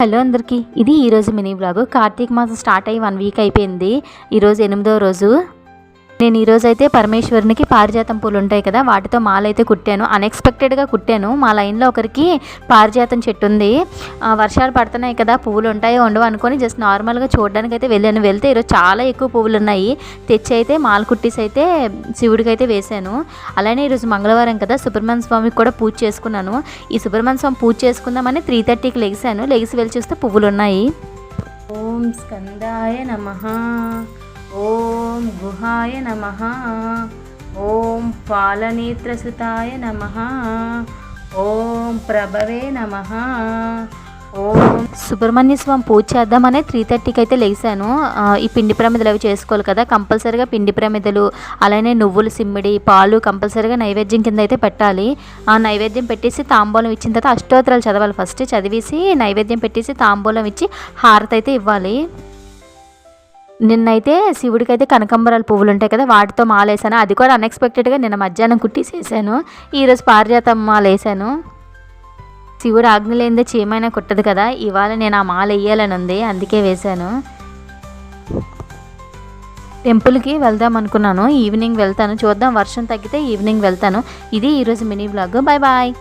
Hello అందరికీ ఇది ఈరోజు మినీ బ్లాగ్. కార్తీక మాసం స్టార్ట్ అయ్యి వన్ వీక్ అయిపోయింది. ఈరోజు ఎనిమిదో రోజు. నేను ఈరోజు అయితే పరమేశ్వరునికి పారిజాతం పూలు ఉంటాయి కదా వాటితో మాల అయితే కుట్టాను. అన్ఎక్స్పెక్టెడ్గా కుట్టాను. మా లైన్లో ఒకరికి పారిజాతం చెట్టు ఉంది వర్షాలు పడుతున్నాయి కదా పువ్వులు ఉంటాయో ఉండవు అనుకొని జస్ట్ నార్మల్గా చూడడానికి అయితే వెళ్ళాను. వెళ్తే ఈరోజు చాలా ఎక్కువ పువ్వులు ఉన్నాయి తెచ్చి అయితే మాల కుట్టేసి అయితే శివుడికి అయితే వేశాను. అలానే ఈరోజు మంగళవారం కదా సుబ్రహ్మణ్య స్వామికి కూడా పూజ చేసుకున్నాను. ఈ సుబ్రహ్మణ్య స్వామి పూజ చేసుకుందామని త్రీ థర్టీకి లెగిసాను లెగిసి వెళ్ళి చూస్తే పువ్వులు ఉన్నాయి ఓం స్కందాయ నమ. ఓం గుహాయ నమ. ఓం పాలనేత్రసుతాయ నమ. ఓం ప్రభవే నమ. ఓం సుబ్రహ్మణ్య స్వామి పూజ చేద్దామని త్రీ థర్టీకి అయితే లేచాను. ఈ పిండి ప్రమిదలు అవి చేసుకోవాలి కదా. కంపల్సరీగా పిండి ప్రమిదలు అలానే నువ్వులు సిమ్మిడి పాలు కంపల్సరీగా నైవేద్యం కింద అయితే పెట్టాలి. ఆ నైవేద్యం పెట్టేసి తాంబూలం ఇచ్చిన తర్వాత అష్టోత్తరాలు చదవాలి ఫస్ట్. చదివేసి నైవేద్యం పెట్టేసి తాంబూలం ఇచ్చి హారతి అయితే ఇవ్వాలి. నిన్నైతే శివుడికి అయితే కనకంబరాల పువ్వులు ఉంటాయి కదా వాటితో మాలేసాను అది కూడా అన్ఎక్స్పెక్టెడ్గా నిన్న మధ్యాహ్నం కుట్టేసేసాను ఈరోజు పారిజాతం మాల వేసాను శివుడు ఆజ్ఞ లేనిదే చీమైనా కుట్టదు కదా ఇవాళ నేను ఆ మాల వేయాలని ఉంది అందుకే వేశాను. టెంపుల్కి వెళ్దాం అనుకున్నాను ఈవినింగ్ వెళ్తాను. చూద్దాం వర్షం తగ్గితే ఈవినింగ్ వెళ్తాను. ఇది ఈరోజు మినీ బ్లాగ్. Bye bye.